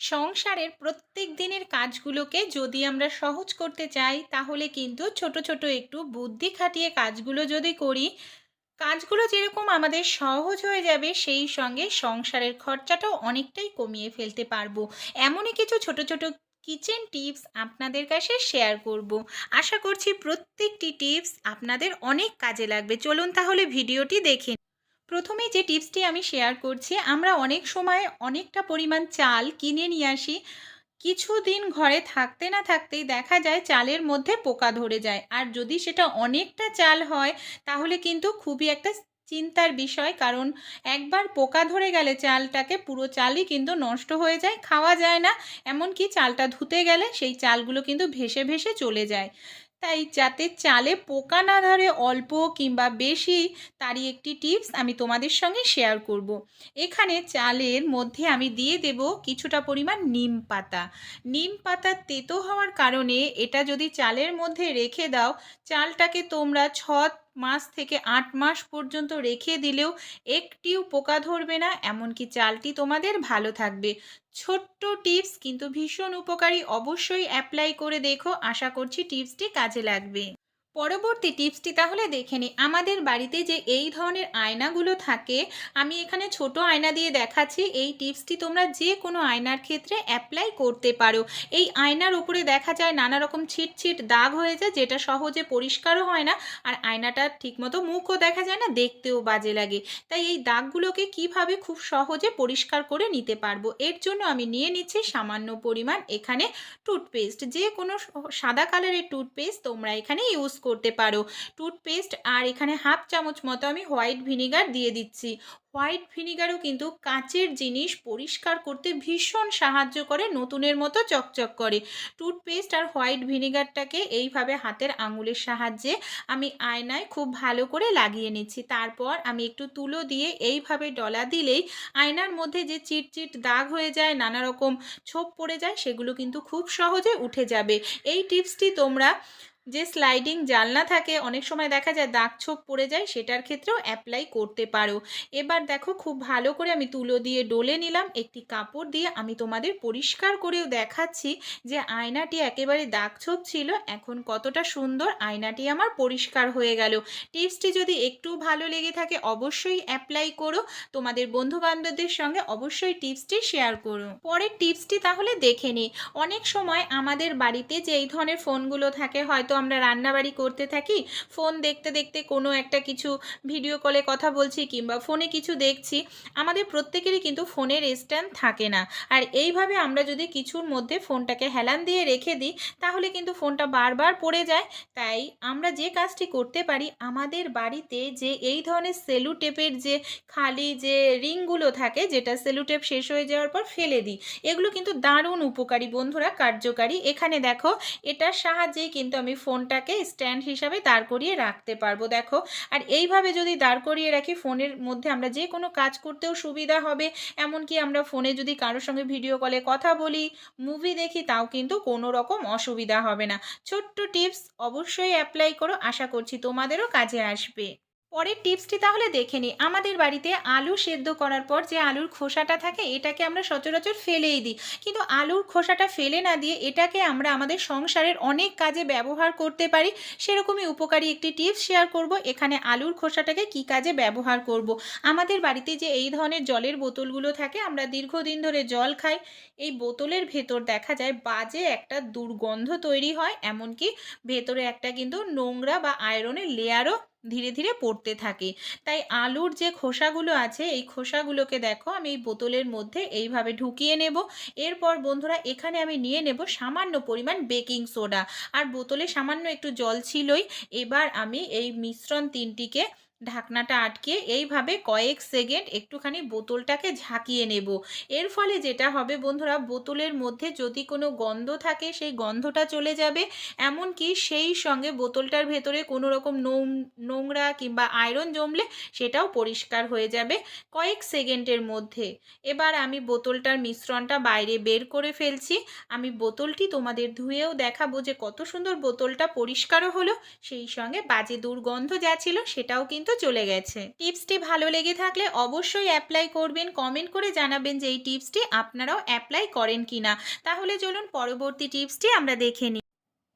সংসারের প্রত্যেক দিনের কাজগুলোকে যদি আমরা সহজ করতে চাই, তাহলে কিন্তু ছোট ছোট একটু বুদ্ধি খাটিয়ে কাজগুলো যদি করি, কাজগুলো যেরকম আমাদের সহজ হয়ে যাবে, সেই সঙ্গে সংসারের খরচাটাও অনেকটাই কমিয়ে ফেলতে পারব। এমনই কিছু ছোট ছোট কিচেন টিপস আপনাদের কাছে শেয়ার করব। আশা করছি প্রত্যেকটি টিপস আপনাদের অনেক কাজে লাগবে। চলুন তাহলে ভিডিওটি দেখে প্রথমে যে টিপসটি আমি শেয়ার করছি, আমরা অনেক সময় অনেকটা পরিমাণ চাল কিনে নিয়ে আসি। কিছুদিন ঘরে থাকতে না থাকতেই দেখা যায় চালের মধ্যে পোকা ধরে যায়। আর যদি সেটা অনেকটা চাল হয়, তাহলে কিন্তু খুবই একটা চিন্তার বিষয়। কারণ একবার পোকা ধরে গেলে চালটাকে পুরো চালই কিন্তু নষ্ট হয়ে যায়, খাওয়া যায় না। এমনকি চালটা ধুতে গেলে সেই চালগুলো কিন্তু ভেসে ভেসে চলে যায়। তাই যাতে চালে পোকা না ধরে অল্প কিংবা বেশি, তারই একটি টিপস আমি তোমাদের সঙ্গে শেয়ার করব। এখানে চালের মধ্যে আমি দিয়ে দেব কিছুটা পরিমাণ নিম পাতা নিম পাতা তেতো হওয়ার কারণে এটা যদি চালের মধ্যে রেখে দাও, চালটাকে তোমরা ছ মাস থেকে আট মাস পর্যন্ত রেখে দিলেও একটিও পোকা ধরবে না, এমনকি চালটি তোমাদের ভালো থাকবে। ছোট্ট টিপস, কিন্তু ভীষণ উপকারী, অবশ্যই অ্যাপ্লাই করে দেখো। আশা করছি টিপসটি কাজে লাগবে। পরবর্তী টিপসটি তাহলে দেখে নিই। আমাদের বাড়িতে যে এই ধরনের আয়নাগুলো থাকে, আমি এখানে ছোট আয়না দিয়ে দেখাচ্ছি। এই টিপসটি তোমরা যে কোনো আয়নার ক্ষেত্রে অ্যাপ্লাই করতে পারো। এই আয়নার উপরে দেখা যায় নানা রকম ছিট ছিট দাগ হয়ে যায়, যেটা সহজে পরিষ্কারও হয় না আর আয়নাটা ঠিকমতো মুখও দেখা যায় না, দেখতেও বাজে লাগে। তাই এই দাগগুলোকে কীভাবে খুব সহজে পরিষ্কার করে নিতে পারব, এর জন্য আমি নিয়ে নিচ্ছি সামান্য পরিমাণ এখানে টুথপেস্ট। যে কোনো সাদা কালারের টুথপেস্ট তোমরা এখানে ইউজ করতে পারো। টুথপেস্ট আর এখানে হাফ চামচ মতো আমি হোয়াইট ভিনিগার দিয়ে দিচ্ছি। হোয়াইট ভিনিগারও কিন্তু কাঁচের জিনিস পরিষ্কার করতে ভীষণ সাহায্য করে, নতুনের মতো চকচক করে। টুথপেস্ট আর হোয়াইট ভিনিগারটাকে এইভাবে হাতের আঙুলের সাহায্যে আমি আয়নায় খুব ভালো করে লাগিয়ে নিচ্ছি। তারপর আমি একটু তুলো দিয়ে এইভাবে ডলা দিলেই আয়নার মধ্যে যে চিটচিট দাগ হয়ে যায়, নানা রকম ছোপ পড়ে যায়, সেগুলো কিন্তু খুব সহজে উঠে যাবে। এই টিপসটি তোমরা যে স্লাইডিং জানলা থাকে, অনেক সময় দেখা যায় দাগ ছোপ পড়ে যায়, সেটার ক্ষেত্রেও অ্যাপ্লাই করতে পারো। এবার দেখো খুব ভালো করে আমি তুলো দিয়ে ডলে নিলাম, একটি কাপড় দিয়ে আমি তোমাদের পরিষ্কার করেও দেখাচ্ছি যে আয়নাটি একেবারে দাগ ছোপ ছিল, এখন কতটা সুন্দর আয়নাটি আমার পরিষ্কার হয়ে গেল। টিপসটি যদি একটু ভালো লেগে থাকে, অবশ্যই অ্যাপ্লাই করো। তোমাদের বন্ধুবান্ধবদের সঙ্গে অবশ্যই টিপসটি শেয়ার করো। পরের টিপসটি তাহলে দেখে নিই। অনেক সময় আমাদের বাড়িতে যে এই ধরনের ফোনগুলো থাকে, হয়তো আমরা রান্নাবাড়ি করতে থাকি ফোন দেখতে দেখতে কোনো একটা কিছু ভিডিও কলে কথা বলছি কিংবা ফোনে কিছু দেখছি, আমাদের প্রত্যেকেরই কিন্তু ফোনের স্ট্যান্ড থাকে না। আর এইভাবে আমরা যদি কিছুর মধ্যে ফোনটাকে হেলান দিয়ে রেখে দিই, তাহলে কিন্তু ফোনটা বারবার পড়ে যায়। তাই আমরা যে কাজটি করতে পারি, আমাদের বাড়িতে যে এই ধরনের সেলু টেপের যে খালি যে রিংগুলো থাকে, যেটা সেলু টেপ শেষ হয়ে যাওয়ার পর ফেলে দিই, এগুলো কিন্তু দারুণ উপকারী বন্ধুরা, কার্যকারী। এখানে দেখো, এটার সাহায্যেই কিন্তু আমি ফোনটাকে স্ট্যান্ড হিসাবে দাঁড় করিয়ে রাখতে পারব, দেখো। আর এইভাবে যদি দাঁড় করিয়ে রাখি, ফোনের মধ্যে আমরা যে কোনো কাজ করতেও সুবিধা হবে। এমনকি আমরা ফোনে যদি কারোর সঙ্গে ভিডিও কলে কথা বলি মুভি দেখি, তাও কিন্তু কোনো রকম অসুবিধা হবে না। ছোট্ট টিপস অবশ্যই অ্যাপ্লাই করো, আশা করছি তোমাদেরও কাজে আসবে। পরের টিপসটি তাহলে দেখে নিই আমাদের বাড়িতে আলু সেদ্ধ করার পর যে আলুর খোসাটা থাকে, এটাকে আমরা সচরাচর ফেলেই দিই কিন্তু আলুর খোসাটা ফেলে না দিয়ে এটাকে আমরা আমাদের সংসারের অনেক কাজে ব্যবহার করতে পারি, সেরকমই উপকারী একটি টিপস শেয়ার করব, এখানে আলুর খোসাটাকে কি কাজে ব্যবহার করব। আমাদের বাড়িতে যে এই ধরনের জলের বোতলগুলো থাকে, আমরা দীর্ঘদিন ধরে জল খাই, এই বোতলের ভেতর দেখা যায় বাজে একটা দুর্গন্ধ তৈরি হয়, এমনকি ভেতরে একটা কিন্তু নোংরা বা আয়রনের লেয়ারও ধীরে ধীরে পড়তে থাকে। তাই আলুর যে খোসাগুলো আছে, এই খোসাগুলোকে দেখো আমি এই বোতলের মধ্যে এইভাবে ঢুকিয়ে নেব। এরপর বন্ধুরা এখানে আমি নিয়ে নেব সামান্য পরিমাণ বেকিং সোডা। আর বোতলে সামান্য একটু জল ছিলই। এবার আমি এই মিশ্রণ তিনটিকে ঢাকনাটা আটকে এইভাবে কয়েক সেকেন্ড একটুখানি বোতলটাকে ঝাঁকিয়ে নেব। এর ফলে যেটা হবে বন্ধুরা, বোতলের মধ্যে যদি কোনো গন্ধ থাকে সেই গন্ধটা চলে যাবে। এমনকি সেই সঙ্গে বোতলটার ভেতরে কোনো রকম নোংরা কিংবা আয়রন জমলে সেটাও পরিষ্কার হয়ে যাবে কয়েক সেকেন্ডের মধ্যে। এবার আমি বোতলটার মিশ্রণটা বাইরে বের করে ফেলছি। আমি বোতলটি তোমাদের ধুয়েও দেখাবো যে কত সুন্দর বোতলটা পরিষ্কারও হলো, সেই সঙ্গে বাজে দুর্গন্ধ যা ছিল সেটাও কিন্তু কিন্তু চলে গেছে। টিপসটি ভালো লেগে থাকলে অবশ্যই অ্যাপ্লাই করবেন। কমেন্ট করে জানাবেন যে এই টিপসটি আপনারাও অ্যাপ্লাই করেন কিনা। তাহলে চলুন পরবর্তী টিপসটি আমরা দেখে নিই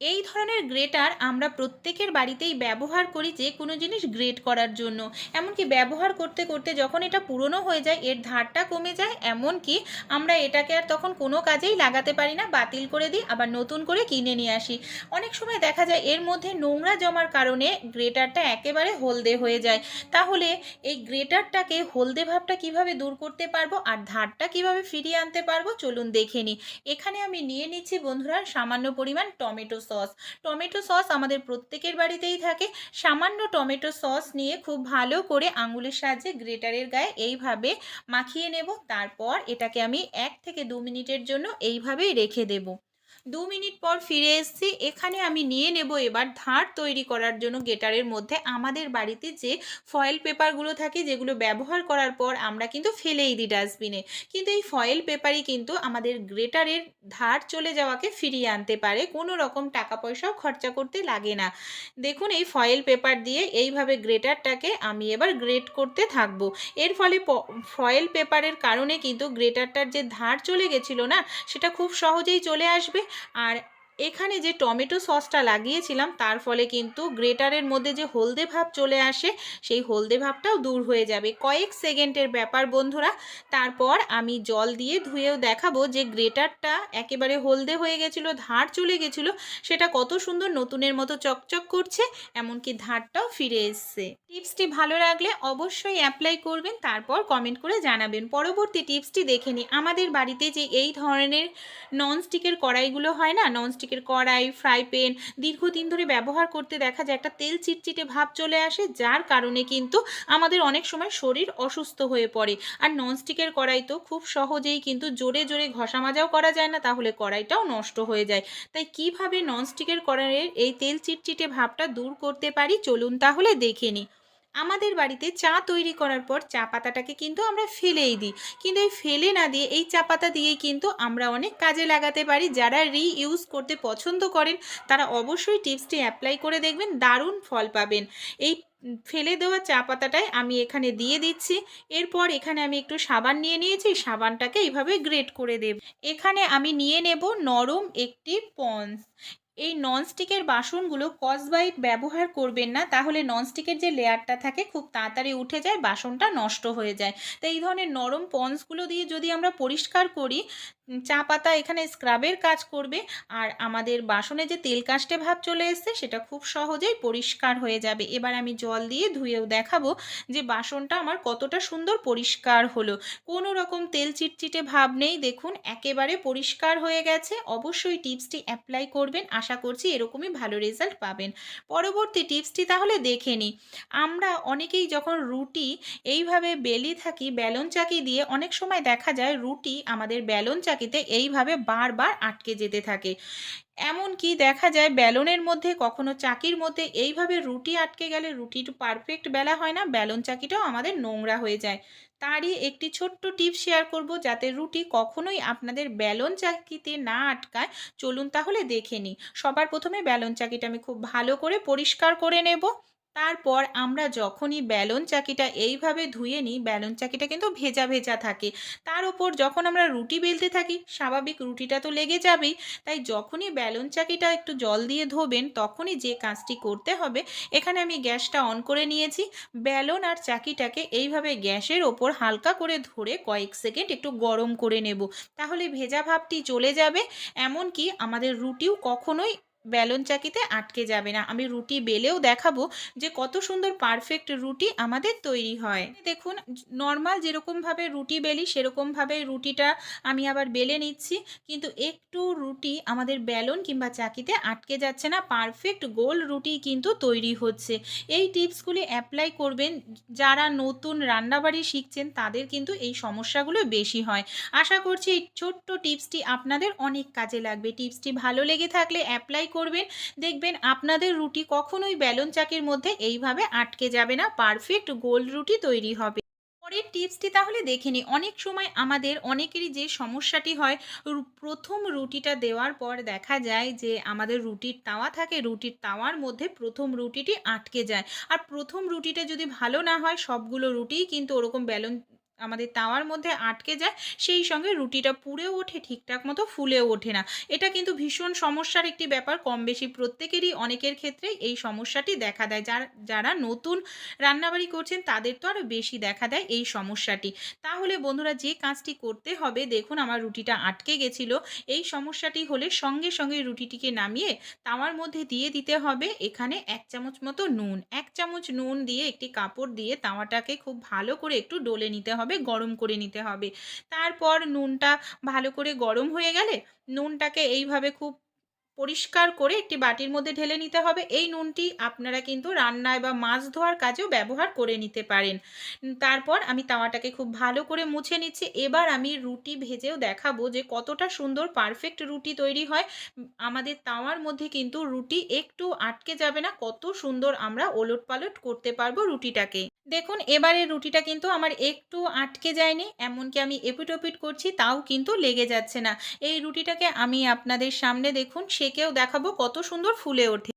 এই ধরনের গ্রেটার আমরা প্রত্যেকের বাড়িতেই ব্যবহার করি যে কোনো জিনিস গ্রেট করার জন্য। এমনকি ব্যবহার করতে করতে যখন এটা পুরনো হয়ে যায়, এর ধারটা কমে যায়, এমনকি আমরা এটাকে আর তখন কোনো কাজেই লাগাতে পারি না, বাতিল করে দিই, আবার নতুন করে কিনে নিয়ে আসি। অনেক সময় দেখা যায় এর মধ্যে নোংরা জমার কারণে গ্রেটারটা একেবারে হলদে হয়ে যায়। তাহলে এই গ্রেটারটাকে হলদে ভাবটা কীভাবে দূর করতে পারব আর ধারটা কীভাবে ফিরিয়ে আনতে পারব? চলুন দেখে নিই। এখানে আমি নিয়ে নিচ্ছি বন্ধুরা সামান্য পরিমাণ টমেটো সস টমেটো সস আমাদের প্রত্যেকের বাড়িতেই থাকে। সামান্য টমেটো সস নিয়ে খুব ভালো করে আঙুলের সাহায্যে গ্রেটারের গায়ে এইভাবে মাখিয়ে নেব। তারপর এটাকে আমি এক থেকে দু মিনিটের জন্য এইভাবেই রেখে দেব। দু মিনিট পর ফিরে এসেছি। এখানে আমি নিয়ে নেব এবার ধার তৈরি করার জন্য গেটারের মধ্যে। আমাদের বাড়িতে যে ফয়েল পেপারগুলো থাকে, যেগুলো ব্যবহার করার পর আমরা কিন্তু ফেলেই দিই ডাস্টবিনে কিন্তু এই ফয়েল পেপারই কিন্তু আমাদের গ্রেটারের ধার চলে যাওয়াকে ফিরিয়ে আনতে পারে। কোনো রকম টাকা পয়সাও খরচা করতে লাগে না। দেখুন, এই ফয়েল পেপার দিয়ে এইভাবে গ্রেটারটাকে আমি এবার গ্রেট করতে থাকব। এর ফলে ফয়েল পেপারের কারণে কিন্তু গ্রেটারটার যে ধার চলে গেছিল না, সেটা খুব সহজেই চলে আসবে। আর এখানে যে টমেটো সসটা লাগিয়েছিলাম, তার ফলে কিন্তু গ্রেটারের মধ্যে যে হলদে ভাব চলে আসে, সেই হলদে ভাবটাও দূর হয়ে যাবে। কয়েক সেকেন্ডের ব্যাপার, বন্ধুরা। তারপর আমি জল দিয়ে ধুয়েও দেখাবো যে গ্রেটারটা একেবারে হলদে হয়ে গেছিল, ধার চলে গেছিল, সেটা কত সুন্দর নতুনের মতো চকচক করছে, এমনকি ধারটাও ফিরে এসছে। টিপসটি ভালো লাগলে অবশ্যই অ্যাপ্লাই করবেন, তারপর কমেন্ট করে জানাবেন। পরবর্তী টিপসটি দেখে নিই। আমাদের বাড়িতে যে এই ধরনের ননস্টিকের কড়াইগুলো হয় না ননস্টিকের কড়াই, ফ্রাই প্যান দীর্ঘদিন ধরে ব্যবহার করতে দেখা যায় একটা তেল চিটচিটে ভাব চলে আসে, যার কারণে কিন্তু আমাদের অনেক সময় শরীর অসুস্থ হয়ে পড়ে। আর ননস্টিকের কড়াই তো খুব সহজেই কিন্তু জোরে জোরে ঘষা মাজাও করা যায় না, তাহলে কড়াইটাও নষ্ট হয়ে যায়। তাই কীভাবে ননস্টিকের কড়াইয়ের এই তেল চিটচিটে ভাবটা দূর করতে পারি? চলুন তাহলে দেখে নিই। আমাদের বাড়িতে চা তৈরি করার পর চা পাতাটাকে কিন্তু আমরা ফেলেই দিই। কিন্তু এই ফেলে না দিয়ে এই চা পাতা দিয়েই কিন্তু আমরা অনেক কাজে লাগাতে পারি। যারা রি ইউজ করতে পছন্দ করেন, তারা অবশ্যই টিপসটি অ্যাপ্লাই করে দেখবেন, দারুণ ফল পাবেন। এই ফেলে দেওয়া চা পাতাটাই আমি এখানে দিয়ে দিচ্ছি। এরপর এখানে আমি একটু সাবান নিয়ে নিয়েছি। সাবানটাকে এইভাবে গ্রেট করে দেব। এখানে আমি নিয়ে নেব নরম একটি পন্স। এই ননস্টিকের বাসনগুলো কসবাইট ব্যবহার করবেন না, তাহলে ননস্টিকের যে লেয়ারটা থাকে খুব তাড়াতাড়ি উঠে যায়, বাসনটা নষ্ট হয়ে যায়। তো এই ধরনের নরম পন্সগুলো দিয়ে যদি আমরা পরিষ্কার করি চা পাতা এখানে স্ক্রাবের কাজ করবে। আর আমাদের বাসনে যে তেল কাস্টে ভাব চলে এসছে, সেটা খুব সহজেই পরিষ্কার হয়ে যাবে। এবার আমি জল দিয়ে ধুয়েও দেখাবো যে বাসনটা আমার কতটা সুন্দর পরিষ্কার হলো। কোনো রকম তেল চিটচিটে ভাব নেই, দেখুন, একেবারে পরিষ্কার হয়ে গেছে। অবশ্যই টিপসটি অ্যাপ্লাই করবেন। আশা করছি এরকমই ভালো রেজাল্ট পাবেন। পরবর্তী টিপসটি তাহলে দেখে নিই। আমরা অনেকেই যখন রুটি এইভাবে বেলি থাকি, ব্যালন চাকি দিয়ে, অনেক সময় দেখা যায় রুটি আমাদের ব্যালন চাকিতে এইভাবে বারবার আটকে যেতে থাকে। এমনকি দেখা যায় ব্যালনের মধ্যে কখনো চাকির মধ্যে এইভাবে রুটি আটকে গেলে রুটির পারফেক্ট বেলা হয় না, ব্যালন চাকিটাও আমাদের নোংরা হয়ে যায়। তারই একটি ছোট্ট টিপ শেয়ার করব যাতে রুটি কখনোই আপনাদের ব্যালন চাকিতে না আটকায়। চলুন তাহলে দেখে নিই। সবার প্রথমে ব্যালন চাকিটা আমি খুব ভালো করে পরিষ্কার করে নেব। তারপর আমরা যখনই ব্যালন চাকিটা এইভাবে ধুয়ে নিই, ব্যালন চাকিটা কিন্তু ভেজা ভেজা থাকে। তার উপর যখন আমরা রুটি বেলতে থাকি, স্বাভাবিক রুটিটা তো লেগে যাবেই, তাই যখনই ব্যালন চাকিটা একটু জল দিয়ে ধোবেন, তখনই যে কাজটি করতে হবে, এখানে আমি গ্যাসটা অন করে নিয়েছি। ব্যালন আর চাকিটাকে এইভাবে গ্যাসের ওপর হালকা করে ধরে কয়েক সেকেন্ড একটু গরম করে নেব। তাহলে ভেজা ভাবটি চলে যাবে, এমনকি আমাদের রুটিও কখনোই ব্যালন চাকিতে আটকে যাবে না। আমি রুটি বেলেও দেখাবো যে কত সুন্দর পারফেক্ট রুটি আমাদের তৈরি হয়। দেখুন নর্মাল যেরকমভাবে রুটি বেলি, সেরকমভাবে রুটিটা আমি আবার বেলে নিচ্ছি। কিন্তু একটু রুটি আমাদের ব্যালন কিংবা চাকিতে আটকে যাচ্ছে না। পারফেক্ট গোল রুটি কিন্তু তৈরি হচ্ছে। এই টিপসগুলি অ্যাপ্লাই করবেন। যারা নতুন রান্নাবাড়ি শিখছেন, তাদের কিন্তু এই সমস্যাগুলো বেশি হয়। আশা করছি এই ছোট্ট টিপসটি আপনাদের অনেক কাজে লাগবে। টিপসটি ভালো লেগে থাকলে অ্যাপ্লাই করবেন দেখবেন আপনাদের রুটি কখনোই ব্যালন চাকের মধ্যে এইভাবে আটকে যাবে না পারফেক্ট গোল রুটি তৈরি হবে পরের টিপসটি তাহলে দেখে নিই। অনেক সময় আমাদের অনেকেরই যে সমস্যাটি হয় রু ১ম রুটিটা দেওয়ার পর দেখা যায় যে আমাদের রুটির তাওয়া থাকে, রুটির তাওয়ার মধ্যে প্রথম রুটিটি আটকে যায়। আর প্রথম রুটিটা যদি ভালো না হয় সবগুলো রুটিই কিন্তু ওরকম বেলন আমাদের তাওয়ার মধ্যে আটকে যায়। সেই সঙ্গে রুটিটা পুড়েও ওঠে ঠিকঠাক মতো ফুলেও ওঠে না। এটা কিন্তু ভীষণ সমস্যার একটি ব্যাপার। কম বেশি প্রত্যেকেরই অনেকের ক্ষেত্রেই এই সমস্যাটি দেখা দেয়। যার যারা নতুন রান্নাবাড়ি করছেন তাদের তো আরও বেশি দেখা দেয় এই সমস্যাটি। তাহলে বন্ধুরা যে কাজটি করতে হবে দেখুন আমার রুটিটা আটকে গেছিল। এই সমস্যাটি হলে সঙ্গে, সঙ্গে রুটিটিকে নামিয়ে তাওয়ার মধ্যে দিয়ে দিতে হবে এখানে এক চামচ মতো নুন। ১ চামচ নুন দিয়ে একটি কাপড় দিয়ে তাওয়াটাকে খুব ভালো করে একটু ডলে নিতে হবে, গরম করে নিতে হবে। তারপর নুনটা ভালো করে গরম হয়ে গেলে নুনটাকে এইভাবে খুব পরিষ্কার করে একটি বাটির মধ্যে ঢেলে নিতে হবে। এই নুনটি আপনারা কিন্তু রান্নায় বা মাছ ধোয়ার কাজেও ব্যবহার করে নিতে পারেন। তারপর আমি তাওয়াটাকে খুব ভালো করে মুছে নিচ্ছি। এবার আমি রুটি ভেজেও দেখাবো যে কতটা সুন্দর পারফেক্ট রুটি তৈরি হয়। আমাদের তাওয়ার মধ্যে কিন্তু রুটি একটু আটকে যাবে না। কত সুন্দর আমরা ওলট পালট করতে পারব রুটিটাকে। দেখুন, এবারে রুটিটা কিন্তু আমার একটু আটকে যায়নি। এমনকি আমি এপিঠ-ওপিঠ করছি, তাও কিন্তু লেগে যাচ্ছে না। এই রুটিটাকে আমি আপনাদের সামনে দেখুন, সেকেও দেখাবো কত সুন্দর ফুলে ওঠে।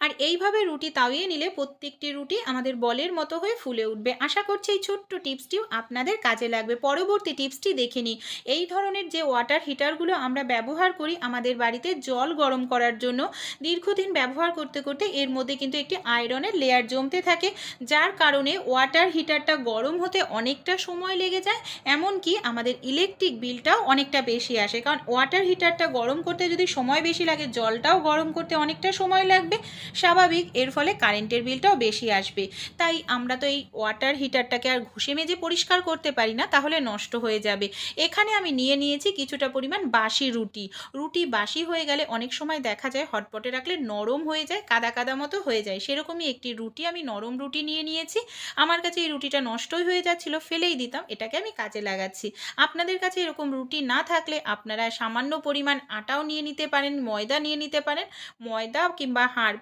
আর এইভাবে রুটি তাওইয়ে নিলে প্রত্যেকটি রুটি আমাদের বলের মতো হয়ে ফুলে উঠবে। আশা করছি এই ছোট্ট টিপসটিও আপনাদের কাজে লাগবে। পরবর্তী টিপসটি দেখে নিই। এই ধরনের যে ওয়াটার হিটারগুলো আমরা ব্যবহার করি আমাদের বাড়িতে জল গরম করার জন্য দীর্ঘদিন ব্যবহার করতে, করতে এর মধ্যে কিন্তু একটি আয়রনের লেয়ার জমতে থাকে। যার কারণে ওয়াটার হিটারটা গরম হতে অনেকটা সময় লেগে যায়। এমনকি আমাদের ইলেকট্রিক বিলটাও অনেকটা বেশি আসে। কারণ ওয়াটার হিটারটা গরম করতে যদি সময় বেশি লাগে জলটাও গরম করতে অনেকটা সময় লাগবে। স্বাভাবিক এর ফলে কারেন্টের বিলটাও বেশি আসবে। তাই আমরা তো এই ওয়াটার হিটারটাকে আর ঘষে মেজে পরিষ্কার করতে পারি না তাহলে নষ্ট হয়ে যাবে। এখানে আমি নিয়ে নিয়েছি কিছুটা পরিমাণ বাসি রুটি। রুটি বাসি হয়ে গেলে অনেক সময় দেখা যায় হটপটে রাখলে নরম হয়ে যায়, কাদা, কাদা মতো হয়ে যায়। সেরকমই একটি রুটি আমি নরম রুটি নিয়ে নিয়েছি। আমার কাছে এই রুটিটা নষ্টই হয়ে যাচ্ছিল ফেলেই দিতাম। এটাকে আমি কাজে লাগাচ্ছি। আপনাদের কাছে এরকম রুটি না থাকলে আপনারা সামান্য পরিমাণ আটাও নিয়ে নিতে পারেন, ময়দা নিয়ে নিতে পারেন। ময়দা কিংবা হাড়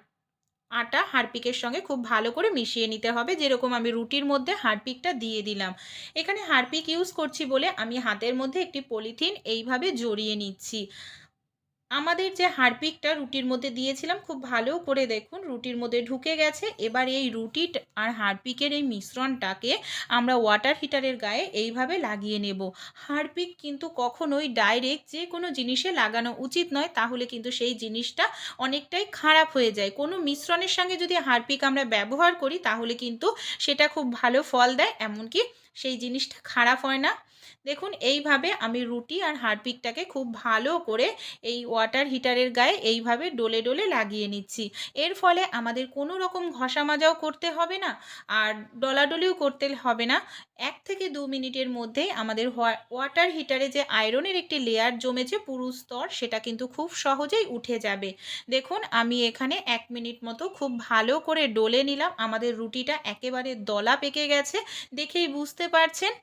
আটা হারপিকের সঙ্গে খুব ভালো করে মিশিয়ে নিতে হবে। যেরকম আমি রুটির মধ্যে হারপিকটা দিয়ে দিলাম। এখানে হারপিক ইউজ করছি বলে আমি হাতের মধ্যে একটি পলিথিন এইভাবে জড়িয়ে নিচ্ছি। আমাদের যে হারপিকটা রুটির মধ্যে দিয়েছিলাম, খুব ভালো করে দেখুন, রুটির মধ্যে ঢুকে গেছে। এবার এই রুটি আর হারপিকের এই মিশ্রণটাকে আমরা ওয়াটার হিটারের গায়ে এইভাবে লাগিয়ে নেব। হারপিক কিন্তু কখনোই ডাইরেক্ট যে কোনো জিনিসে লাগানো উচিত নয়। তাহলে কিন্তু সেই জিনিসটা অনেকটাই খারাপ হয়ে যায়। কোনো মিশ্রণের সঙ্গে যদি হারপিক আমরা ব্যবহার করি, তাহলে কিন্তু সেটা খুব ভালো ফল দেয়। এমনকি সেই জিনিসটা খারাপ হয় না। দেখুন এইভাবে আমি রুটি আর হারপিকটাকে খুব ভালো করে এই ওয়াটার হিটারের গায়ে এইভাবে ডলে, ডলে লাগিয়ে নিচ্ছি। এর ফলে আমাদের কোনো রকম ঘষা মাজাও করতে হবে না। আর ডলাডলিও করতে হবে না। এক থেকে দু মিনিটের মধ্যেই আমাদের ওয়া ওয়াটার হিটারে যে আয়রনের একটি লেয়ার জমেছে পুরু স্তর সেটা কিন্তু খুব সহজেই উঠে যাবে। দেখুন আমি এখানে এক মিনিট মতো খুব ভালো করে ডলে নিলাম। আমাদের রুটিটা একেবারে দলা পেকে গেছে। দেখেই বুঝতে পারছেন।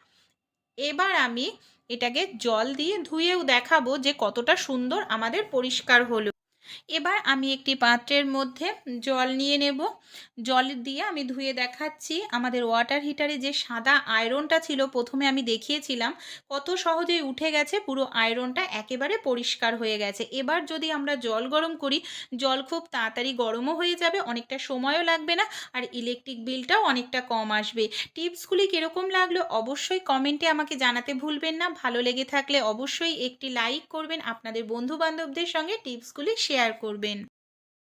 এবার আমি এটাকে জল দিয়ে ধুয়েও দেখাবো যে কতটা সুন্দর আমাদের পরিষ্কার হলো। এবার আমি একটি পাত্রের মধ্যে জল নিয়ে নেব। জল দিয়ে আমি ধুয়ে দেখাচ্ছি আমাদের ওয়াটার হিটারে যে সাদা আয়রনটা ছিল প্রথমে আমি দেখিয়েছিলাম কত সহজেই উঠে গেছে পুরো আয়রনটা একেবারে পরিষ্কার হয়ে গেছে। এবার যদি আমরা জল গরম করি জল খুব তাড়াতাড়ি গরমও হয়ে যাবে, অনেকটা সময়ও লাগবে না আর ইলেকট্রিক বিলটাও অনেকটা কম আসবে। টিপসগুলি কীরকম লাগল অবশ্যই কমেন্টে আমাকে জানাতে ভুলবেন না। ভালো লেগে থাকলে অবশ্যই একটি লাইক করবেন। আপনাদের বন্ধু-বান্ধবদের সঙ্গে টিপসগুলি শেয়ার করবেন।